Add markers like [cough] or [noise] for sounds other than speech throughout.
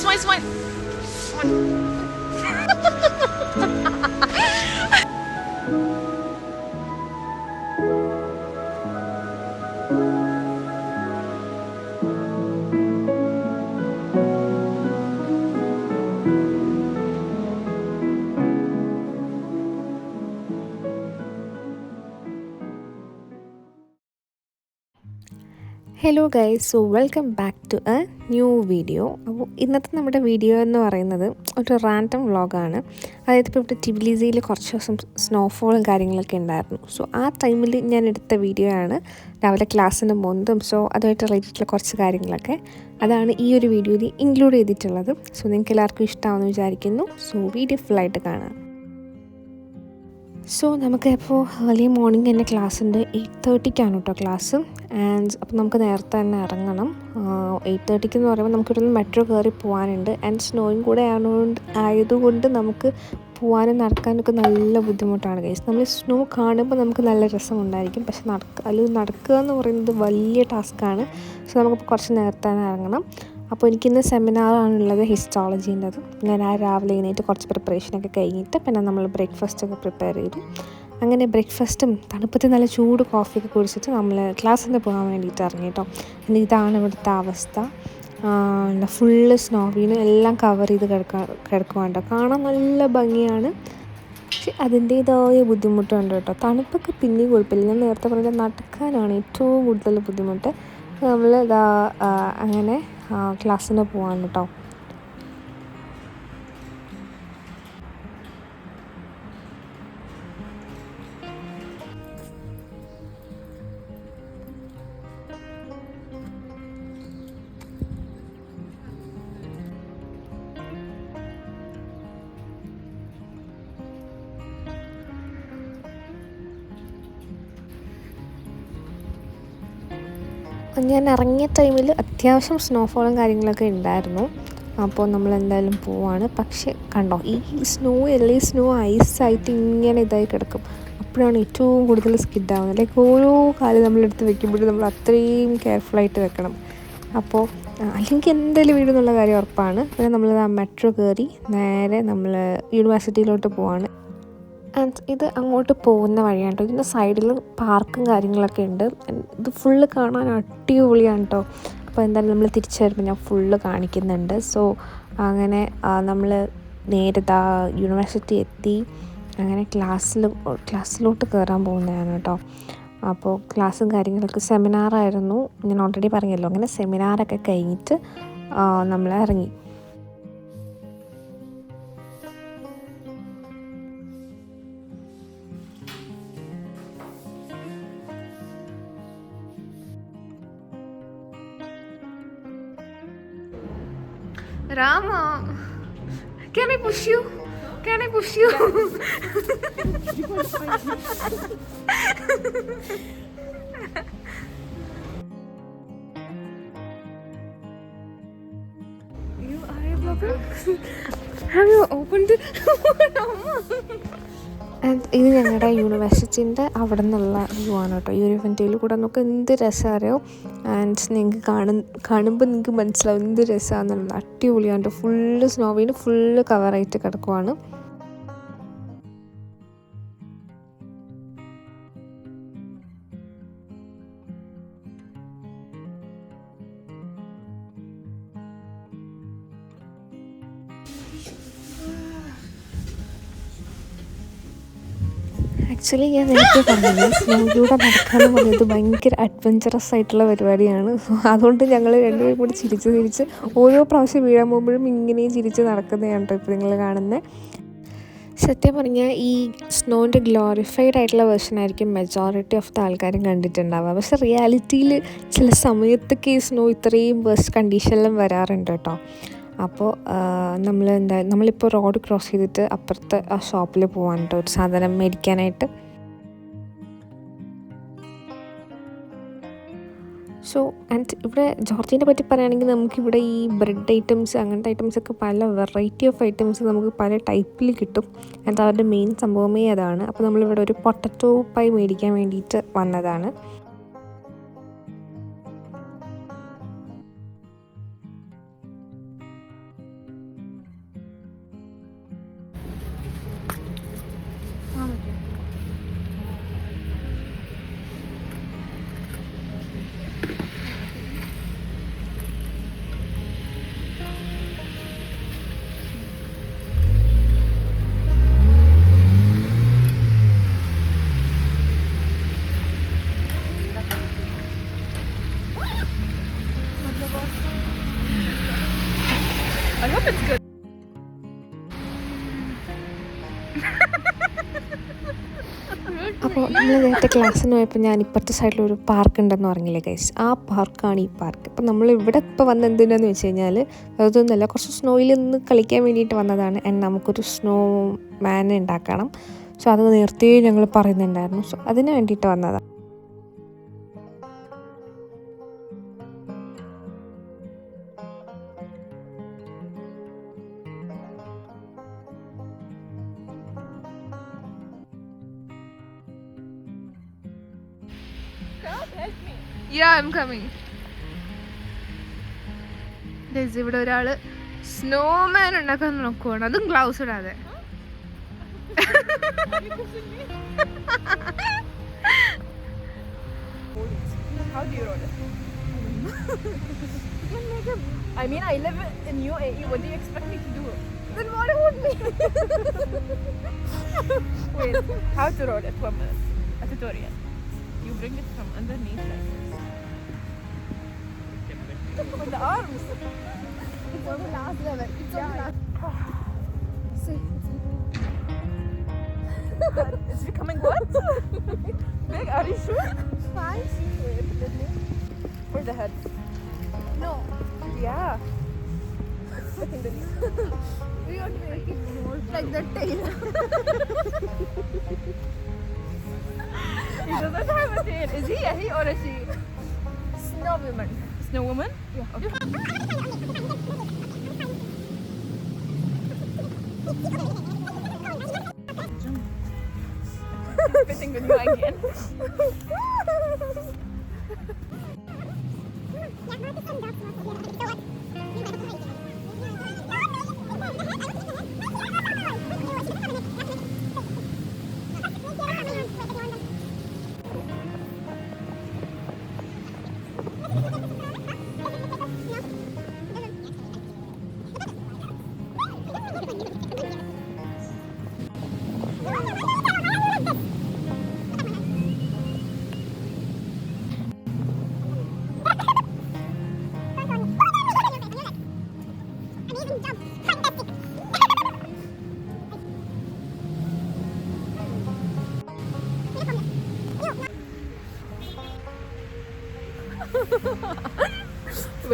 swipe, swipe. Fun. Hello guys so welcome back to a new video അപ്പോൾ ഇന്നത്തെ നമ്മുടെ video എന്ന് പറയുന്നത് ഒരു റാൻഡം വ്ളോഗാണ് അതായത് ഇപ്പോൾ ഇവിടെ ടിബിലിസിയിൽ കുറച്ച് ദിവസം സ്നോഫോളും കാര്യങ്ങളൊക്കെ ഉണ്ടായിരുന്നു. സോ ആ ടൈമിൽ ഞാൻ എടുത്ത വീഡിയോ ആണ് രാവിലെ ക്ലാസ്സിന് പോകുന്നതും സോ അതുമായിട്ട് റിലേറ്റഡ് കുറച്ച് കാര്യങ്ങളൊക്കെ. അതാണ് ഈ ഒരു വീഡിയോയിൽ ഇൻക്ലൂഡ് ചെയ്തിട്ടുള്ളത്. സോ നിങ്ങൾക്ക് എല്ലാവർക്കും ഇഷ്ടമാണെന്ന് വിചാരിക്കുന്നു സോ വീഡിയോ ഫുള്ളായിട്ട് കാണാം. സോ നമുക്ക് ഇപ്പോൾ ഏർലി മോർണിംഗ് തന്നെ ക്ലാസ് ഉണ്ട് എയ്റ്റ് തേർട്ടിക്കാണ് കേട്ടോ ക്ലാസ് ആൻഡ് അപ്പോൾ നമുക്ക് നേരത്തെ തന്നെ ഇറങ്ങണം. എയ്റ്റ് തേർട്ടിക്ക് എന്ന് പറയുമ്പോൾ നമുക്ക് നിന്ന് മെട്രോ കയറി പോകാനുണ്ട് ആൻഡ് സ്നോയും കൂടെ ആയതുകൊണ്ട് ആയതുകൊണ്ട് നമുക്ക് പോകാനും നടക്കാനൊക്കെ നല്ല ബുദ്ധിമുട്ടാണ് കേസ് നമ്മൾ സ്നോ കാണുമ്പോൾ നമുക്ക് നല്ല രസം ഉണ്ടായിരിക്കും പക്ഷെ നടക്കുക അല്ലെങ്കിൽ നടക്കുക എന്ന് പറയുന്നത് വലിയ ടാസ്ക്കാണ് സോ നമുക്കിപ്പോൾ കുറച്ച് നേരത്തെ തന്നെ ഇറങ്ങണം. അപ്പോൾ എനിക്കിന്ന് സെമിനാറാണുള്ളത് ഹിസ്റ്റോളജീന്റെത്. ഞാൻ ആ രാവിലെ എഴുന്നേറ്റ് കുറച്ച് പ്രിപ്പറേഷനൊക്കെ കഴിഞ്ഞിട്ട് പിന്നെ നമ്മൾ ബ്രേക്ക്ഫാസ്റ്റ് ഒക്കെ പ്രിപ്പയർ ചെയ്തു. അങ്ങനെ ബ്രേക്ക്ഫാസ്റ്റും തണുപ്പത്തിൽ നല്ല ചൂട് കോഫിയൊക്കെ കുടിച്ചിട്ട് നമ്മൾ ക്ലാസ്സിൽ പോകാൻ വേണ്ടിയിട്ട് ഇറങ്ങി കേട്ടോ ഇതാണ് ഇവിടുത്തെ അവസ്ഥ. ഫുള്ള് സ്നോവീന് എല്ലാം കവർ ചെയ്ത് കിടക്കാൻ കിടക്കുവാണ്ടോ കാണാൻ നല്ല ഭംഗിയാണ്. പക്ഷെ അതിന്റേതായ ബുദ്ധിമുട്ടുണ്ട് കേട്ടോ. തണുപ്പൊക്കെ പിന്നെയും കുഴപ്പമില്ല. ഞാൻ നേരത്തെ പറഞ്ഞ നടക്കാനാണ് ഏറ്റവും കൂടുതൽ ബുദ്ധിമുട്ട്. നമ്മൾ അങ്ങനെ ക്ലാസ്സിന് പോവാണ് കേട്ടോ ഞാൻ ഇറങ്ങിയ ടൈമിൽ അത്യാവശ്യം സ്നോഫോളും കാര്യങ്ങളൊക്കെ ഉണ്ടായിരുന്നു. അപ്പോൾ നമ്മൾ എന്തായാലും പോവാണ്. പക്ഷേ കണ്ടോ ഈ സ്നോ എല്ലേ സ്നോ ഐസായിട്ട് ഇങ്ങനെ ഇതായി കിടക്കും. അപ്പോഴാണ് ഏറ്റവും കൂടുതൽ സ്കിഡ് ആവുന്നത്. ലൈക്ക് ഓരോ കാലം നമ്മളെടുത്ത് വെക്കുമ്പോഴും നമ്മൾ അത്രയും കെയർഫുള്ളായിട്ട് വെക്കണം. അപ്പോൾ അല്ലെങ്കിൽ എന്തായാലും വീടുന്നുള്ള കാര്യം ഉറപ്പാണ്. പിന്നെ നമ്മൾ ആ മെട്രോ കയറി നേരെ നമ്മൾ യൂണിവേഴ്സിറ്റിയിലോട്ട് പോവാണ്. ആൻഡ് ഇത് അങ്ങോട്ട് പോകുന്ന വഴിയാണ് കേട്ടോ ഇതിന്റെ സൈഡിൽ പാർക്കും കാര്യങ്ങളൊക്കെ ഉണ്ട്. ഇത് ഫുള്ള് കാണാൻ അടിപൊളിയാണ് കേട്ടോ അപ്പോൾ എന്തായാലും നമ്മൾ തിരിച്ചു വരുമ്പോൾ ഞാൻ ഫുള്ള് കാണിക്കുന്നുണ്ട്. സോ അങ്ങനെ നമ്മൾ നേരിട്ട് യൂണിവേഴ്സിറ്റി എത്തി. അങ്ങനെ ക്ലാസ്സിൽ ക്ലാസ്സിലോട്ട് കയറാൻ പോകുന്നതാണ് കേട്ടോ അപ്പോൾ ക്ലാസ്സും കാര്യങ്ങളൊക്കെ സെമിനാറായിരുന്നു ഞാൻ ഓൾറെഡി പറഞ്ഞല്ലോ. അങ്ങനെ സെമിനാറൊക്കെ കഴിഞ്ഞിട്ട് നമ്മൾ ഇറങ്ങി. Rama, can I push you? Can I push you? you are a blogger? Have you opened it? [laughs] Rama. ഇത് ഞങ്ങളുടെ യൂണിവേഴ്സിറ്റിന്റെ അവിടെ നിന്നുള്ള വ്യൂ ആണ് കേട്ടോ. ഈ ഒരു ഇവന്റിൽ കൂടെ നമുക്ക് എന്ത് രസം അറിയോ ആൻഡ് നിങ്ങൾക്ക് കാണും കാണുമ്പോൾ നിങ്ങൾക്ക് മനസ്സിലാവും എന്ത് രസമാണെന്നുള്ളത്. അടിപൊളിയാണ് ഫുള്ള് സ്നോവിന് ഫുള്ള് കവറായിട്ട് കിടക്കുവാണ്. ആക്ച്വലി ഞാൻ നേരത്തെ പറഞ്ഞത് സ്നോയിലൂടെ നടക്കാന്ന് പറഞ്ഞത് ഭയങ്കര അഡ്വഞ്ചറസ് ആയിട്ടുള്ള പരിപാടിയാണ്. അതുകൊണ്ട് ഞങ്ങൾ രണ്ടുപേരും കൂടി ചിരിച്ച് ചിരിച്ച് ഓരോ പ്രാവശ്യം വീഴാൻ പോകുമ്പോഴും ഇങ്ങനെയും ചിരിച്ച് നടക്കുന്നതാണ് ട്രിപ്പ് നിങ്ങൾ കാണുന്നത് സത്യം പറഞ്ഞാൽ ഈ സ്നോന്റെ ഗ്ലോറിഫൈഡ് ആയിട്ടുള്ള വേർഷൻ ആയിരിക്കും മെജോറിറ്റി ഓഫ് ദ ആൾക്കാരും കണ്ടിട്ടുണ്ടാവുക. പക്ഷെ റിയാലിറ്റിയിൽ ചില സമയത്തൊക്കെ ഈ സ്നോ ഇത്രയും വേഴ്സ് കണ്ടീഷനിലും വരാറുണ്ട് കേട്ടോ. അപ്പോൾ നമ്മൾ എന്താ നമ്മളിപ്പോൾ റോഡ് ക്രോസ് ചെയ്തിട്ട് അപ്പുറത്തെ ആ ഷോപ്പിൽ പോകാൻ കേട്ടോ ഒരു സാധനം മേടിക്കാനായിട്ട്. സോ ആൻഡ് ഇവിടെ ജോർജിനെ പറ്റി പറയുകയാണെങ്കിൽ നമുക്കിവിടെ ഈ ബ്രെഡ് ഐറ്റംസ് അങ്ങനത്തെ ഐറ്റംസ് ഒക്കെ പല വെറൈറ്റി ഓഫ് ഐറ്റംസ് നമുക്ക് പല ടൈപ്പിൽ കിട്ടും. ആൻഡ് അവരുടെ മെയിൻ സംഭവമേ അതാണ്. അപ്പോൾ നമ്മളിവിടെ ഒരു പൊട്ടറ്റോ പൈ മേടിക്കാൻ വേണ്ടിയിട്ട് വന്നതാണ്. ക്ലാസ്സിന് പോയപ്പോൾ ഞാൻ ഇപ്പുറത്തെ സൈഡിലൊരു പാർക്ക് ഉണ്ടെന്ന് പറഞ്ഞില്ലേ ഗൈസ് ആ പാർക്കാണ് ഈ പാർക്ക് അപ്പം നമ്മൾ ഇവിടെ ഇപ്പോൾ വന്ന എന്തിനാന്ന് വെച്ച് കഴിഞ്ഞാൽ അതൊന്നുമല്ല കുറച്ച് സ്നോയിൽ നിന്ന് കളിക്കാൻ വേണ്ടിയിട്ട് വന്നതാണ്. ആൻഡ് നമുക്കൊരു സ്നോ മാൻ ഉണ്ടാക്കണം. സോ അത് നേരത്തെ ഞങ്ങൾ പറയുന്നുണ്ടായിരുന്നു. സോ അതിന് വേണ്ടിയിട്ട് വന്നതാണ് യാ ഐ എം കമ്മിങ് ഇവിടെ ഒരാൾ സ്നോമാൻ ഉണ്ടാക്കാൻ നോക്കുവാണ് അതും ഗ്ലൗസ് ഇടാതെ How do you roll it? I mean, I live in UAE. What do you expect me to do? Then what about me? Wait, how to roll it? Minute. A tutorial. You bring it from underneath like this. With the arms. It's on the last level. It's on the last. It's becoming what? Big? Are you sure? Fine. For the head. No. Yeah. [laughs] We want to make it more like the tail. [laughs] He doesn't have a tail. Is he a he or a she? Snow woman. Snow woman? Yeah. Okay. Fitting with you again. [laughs] [laughs]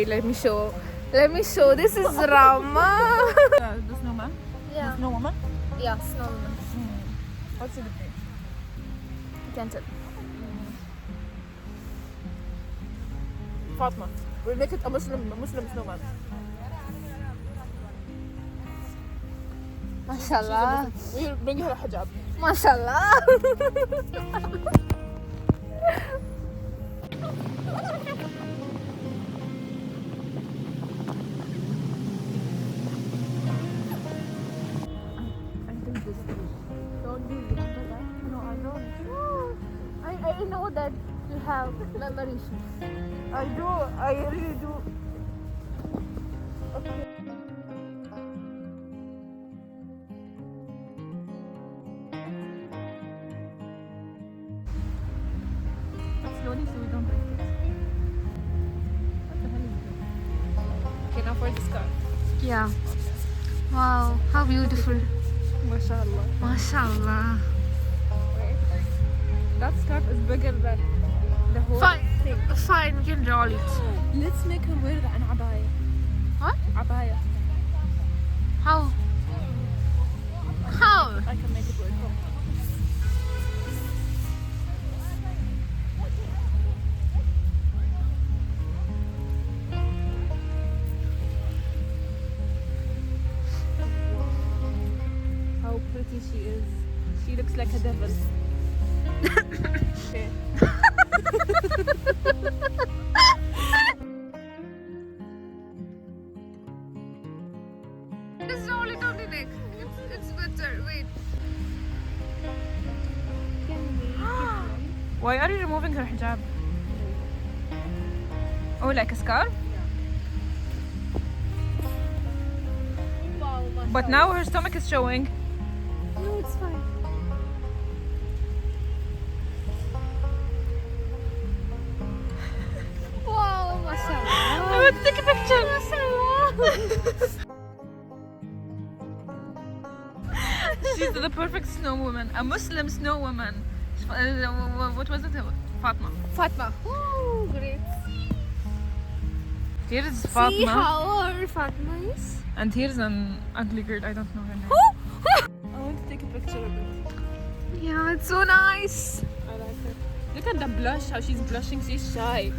Wait, let me show. Let me show. This is Rama. Uh, the snowman? yeah. Snow woman? Yeah, snow woman. What's the name? Cancel. Fatma. We'll make it a Muslim, a Muslim snowman. Mashallah. We'll bring her a hijab. I have memory issues. I do. I really do. Okay. Slowly so we don't break it. What the hell is this? Okay, now for the scarf. Yeah. Wow, how beautiful. MashaAllah. Mashallah. Wait. That scarf is bigger than the whole Fine. thing. Fine, we can roll it. Let's make her wear an abaya. What? Abaya. How? Roll it on the neck. It's, it's better. Wait. [gasps] Why are you removing her hijab? Oh, like a scarf? Wow, But now her stomach is showing. No, it's fine. She's the perfect snow woman, a Muslim snow woman. Uh, what was it? Fatma. Fatma. Oh, great. Here is Fatma. See Fatma. how our Fatma is. And here's an ugly girl. I don't know her name. I want to take a picture of it. Yeah, it's so nice. I like it. Look at the blush, how she's blushing. She's shy.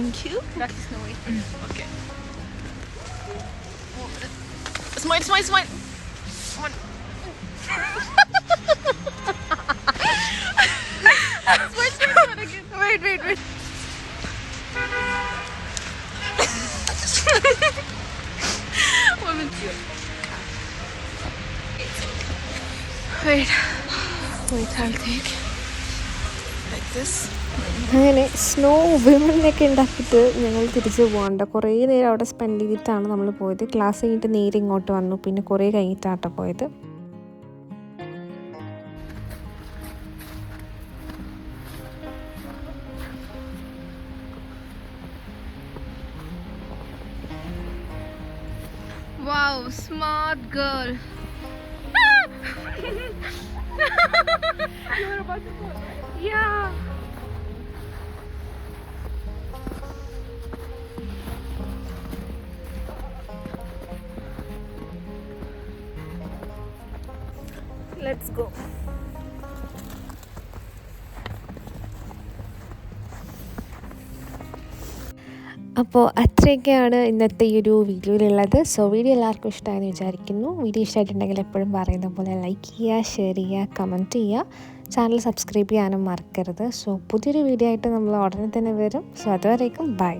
Thank you. To Snowy. Okay. Smile, smile, smile. Snow വിമണിനൊക്കെ ഉണ്ടാക്കിയിട്ട് ഞങ്ങൾ തിരിച്ച് പോകണ്ട കുറേ നേരം അവിടെ spend ചെയ്തിട്ടാണ് നമ്മൾ പോയത് ക്ലാസ് കഴിഞ്ഞിട്ട് നേരെ ഇങ്ങോട്ട് വന്നു പിന്നെ കുറേ കഴിഞ്ഞിട്ടാട്ടോ പോയത് Wow, smart girl. [laughs] You were about to fall, right? Yeah. Let's go. അപ്പോൾ അത്രയൊക്കെയാണ് ഇന്നത്തെ ഈ ഒരു വീഡിയോയിലുള്ളത്. സോ വീഡിയോ എല്ലാവർക്കും ഇഷ്ടമായെന്ന് വിചാരിക്കുന്നു. വീഡിയോ ഇഷ്ടമായിട്ടുണ്ടെങ്കിൽ എപ്പോഴും പറയുന്ന പോലെ ലൈക്ക് ചെയ്യുക ഷെയർ ചെയ്യുക കമന്റ് ചെയ്യുക. ചാനൽ സബ്സ്ക്രൈബ് ചെയ്യാനും മറക്കരുത്. സോ പുതിയൊരു വീഡിയോ ആയിട്ട് നമ്മൾ ഉടനെ തന്നെ വരും. സോ അതുവരേക്കും ബൈ